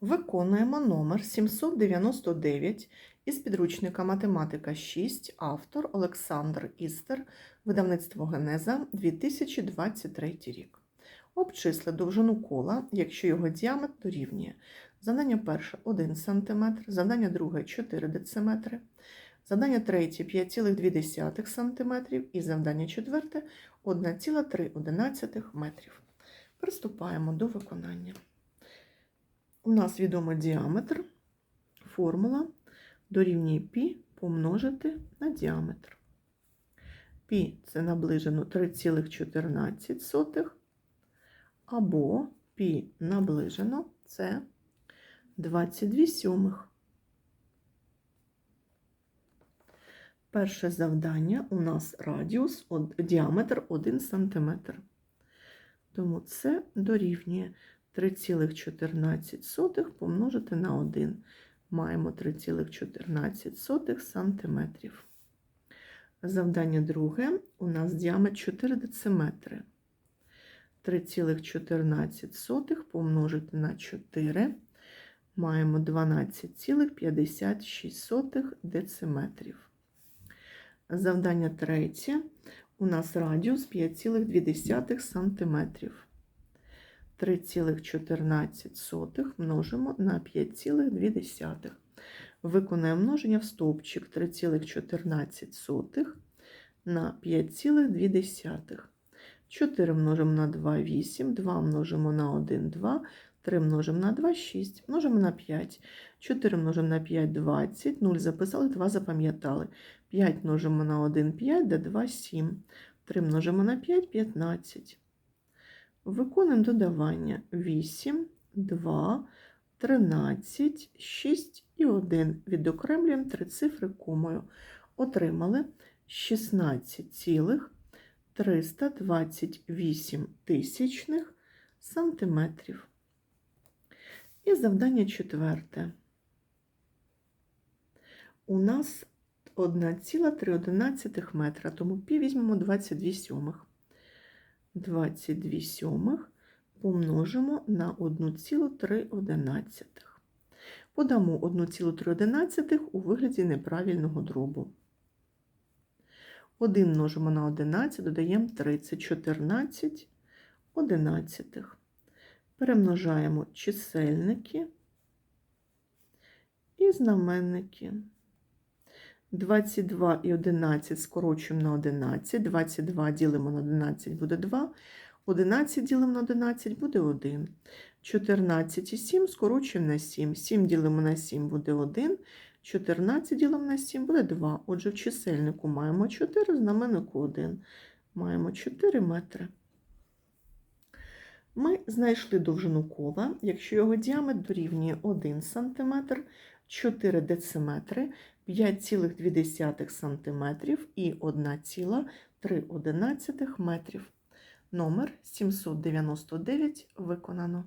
Виконуємо номер 799 із підручника Математика 6, автор Олександр Істер, видавництво Генеза 2023 рік. Обчисли довжину кола, якщо його діаметр дорівнює. Задання перше 1 см, задання друге 4 дециметри, задання третє 5,2 см і завдання четверте 1,3 метрів. Приступаємо до виконання. У нас відомий діаметр, формула дорівнює π помножити на діаметр. Пі це наближено 3,14 або пі наближено це 22 сьомих. Перше завдання у нас радіус, діаметр 1 см. Тому це дорівнює 3,14 помножити на 1. Маємо 3,14 см. Завдання друге. У нас діаметр 4 дециметри. 3,14 помножити на 4. Маємо 12,56 дециметрів. Завдання третє. У нас радіус 5,2 см. 3,14 множимо на 5,2. Виконаємо множення в стовпчик 3,14 на 5,2. 4 множимо на 2, 8, 2 множимо на 1, 2, 3 множимо на 2, 6, множимо на 5, 4 множимо на 5, 20, 0 записали, 2 запам'ятали. 5 множимо на 1, 5, да 2, 7. 3 множимо на 5, 15. Виконуємо додавання 8, 2, 13, 6 і 1. Відокремлюємо три цифри комою. Отримали 16,328 тисячних сантиметрів. І завдання четверте. У нас 1,3 метра, тому пі візьмемо 22 сьомих. 22 сьомих помножимо на 1,3. Подамо 1,3 у вигляді неправильного дробу. 1 множимо на 11, додаємо 3, це 14 одинадцятих. Перемножаємо чисельники і знаменники. 22 і 11 скорочуємо на 11, 22 ділимо на 11 буде 2, 11 ділимо на 11 буде 1. 14 і 7 скорочуємо на 7, 7 ділимо на 7 буде 1, 14 ділимо на 7 буде 2. Отже, в чисельнику маємо 4, в знаменнику 1. Маємо 4 метри. Ми знайшли довжину кола, якщо його діаметр дорівнює 1 см, 4 дециметри, 5,2 см і 1,3 метрів. Номер 799 виконано.